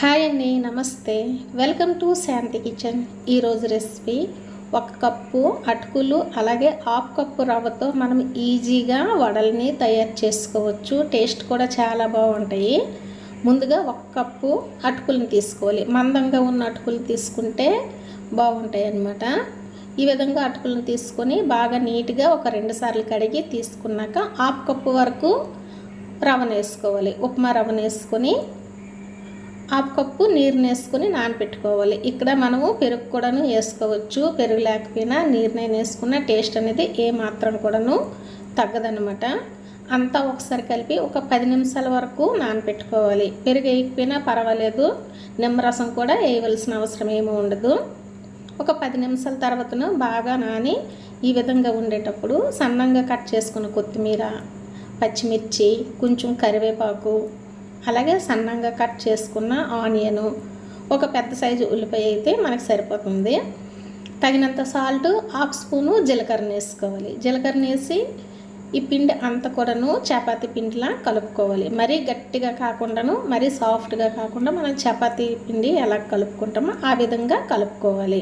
Hi అండి నమస్తే. Welcome to Shanti kitchen. ఈరోజు రెసిపీ ఒక కప్పు అటుకులు అలాగే హాఫ్ కప్పు రవ్వతో మనం ఈజీగా వడల్ని తయారు చేసుకోవచ్చు. టేస్ట్ కూడా చాలా బాగుంటాయి. ముందుగా ఒక కప్పు అటుకులను తీసుకోవాలి. మందంగా ఉన్న అటుకులు తీసుకుంటే బాగుంటాయి అన్నమాట. ఈ విధంగా అటుకులను తీసుకొని బాగా నీట్గా ఒక రెండు సార్లు కడిగి తీసుకున్నాక హాఫ్ కప్పు వరకు రవ్వను వేసుకోవాలి. ఉప్మా రవ్వను వేసుకొని హాఫ్ కప్పు నీరుని వేసుకొని నానబెట్టుకోవాలి ఇక్కడ మనము పెరుగు కూడాను వేసుకోవచ్చు. పెరుగు లేకపోయినా నీరునైనా వేసుకున్న టేస్ట్ అనేది ఏ మాత్రం కూడాను తగ్గదనమాట అంతా ఒకసారి కలిపి ఒక పది నిమిషాల వరకు నానబెట్టుకోవాలి పెరుగు వేయకపోయినా పర్వాలేదు. నిమ్మరసం కూడా వేయవలసిన అవసరం ఏమీ ఉండదు. ఒక పది నిమిషాల తర్వాతను బాగా నాని ఈ విధంగా ఉండేటప్పుడు సన్నంగా కట్ చేసుకున్న కొత్తిమీర పచ్చిమిర్చి కొంచెం కరివేపాకు అలాగే సన్నంగా కట్ చేసుకున్న ఆనియను ఒక పెద్ద సైజు ఉల్లిపాయ అయితే మనకు సరిపోతుంది. తగినంత సాల్ట్ హాఫ్ స్పూను జీలకర్ర వేసుకోవాలి. జీలకర్ర వేసి ఈ పిండి అంత కూడాను చపాతీ పిండిలా కలుపుకోవాలి. మరీ గట్టిగా కాకుండాను మరీ సాఫ్ట్గా కాకుండా మనం చపాతీ పిండి ఎలా కలుపుకుంటామో ఆ విధంగా కలుపుకోవాలి.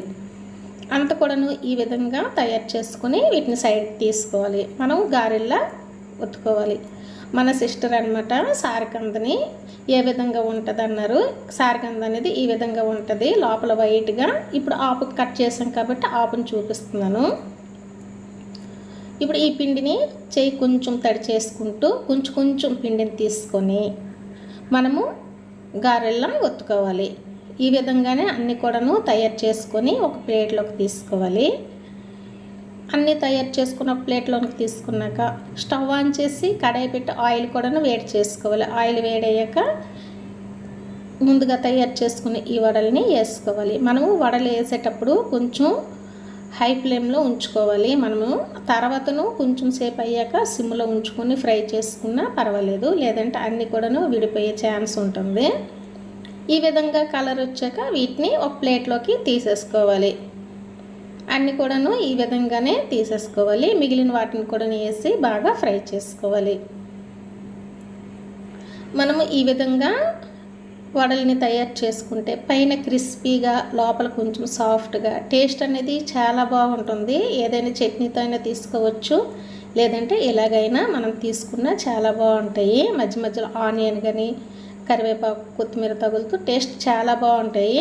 అంత కూడాను ఈ విధంగా తయారు చేసుకుని వీటిని సైడ్ తీసుకోవాలి. మనం గారెల్లా ఒత్తుకోవాలి. మన సిస్టర్ అనమాట సారకందని ఏ విధంగా ఉంటుంది అన్నారు సారకంద అనేది ఈ విధంగా ఉంటుంది. లోపల వైట్గా ఇప్పుడు ఆపు కట్ చేసాం కాబట్టి ఆపును చూపిస్తున్నాను. ఇప్పుడు ఈ పిండిని చేయి కొంచెం తడి చేసుకుంటూ కొంచెం కొంచెం పిండిని తీసుకొని మనము గారెల్లం ఒత్తుకోవాలి. ఈ విధంగానే అన్ని కూడాను తయారు చేసుకొని ఒక ప్లేట్లోకి తీసుకోవాలి. అన్నీ తయారు చేసుకున్న ప్లేట్లోకి తీసుకున్నాక స్టవ్ ఆన్ చేసి కడాయి పెట్టి ఆయిల్ కూడా వేడి చేసుకోవాలి. ఆయిల్ వేడయ్యాక ముందుగా తయారు చేసుకుని ఈ వడల్ని వేసుకోవాలి. మనము వడలు వేసేటప్పుడు కొంచెం హై ఫ్లేమ్లో ఉంచుకోవాలి. మనము తర్వాతను కొంచెం సేపు అయ్యాక సిమ్లో ఉంచుకొని ఫ్రై చేసుకున్నా పర్వాలేదు. లేదంటే అన్నీ కూడాను విడిపోయే ఛాన్స్ ఉంటుంది. ఈ విధంగా కలర్ వచ్చాక వీటిని ఒక ప్లేట్లోకి తీసేసుకోవాలి. అన్నీ కూడాను ఈ విధంగానే తీసేసుకోవాలి. మిగిలిన వాటిని కూడా వేసి బాగా ఫ్రై చేసుకోవాలి. మనము ఈ విధంగా వడల్ని తయారు చేసుకుంటే పైన క్రిస్పీగా లోపల కొంచెం సాఫ్ట్గా టేస్ట్ అనేది చాలా బాగుంటుంది. ఏదైనా చట్నీతో అయినా తీసుకోవచ్చు. లేదంటే ఎలాగైనా మనం తీసుకున్నా చాలా బాగుంటాయి. మధ్య మధ్యలో ఆనియన్ కానీ కరివేపాకు కొత్తిమీర తగులుతూ టేస్ట్ చాలా బాగుంటాయి.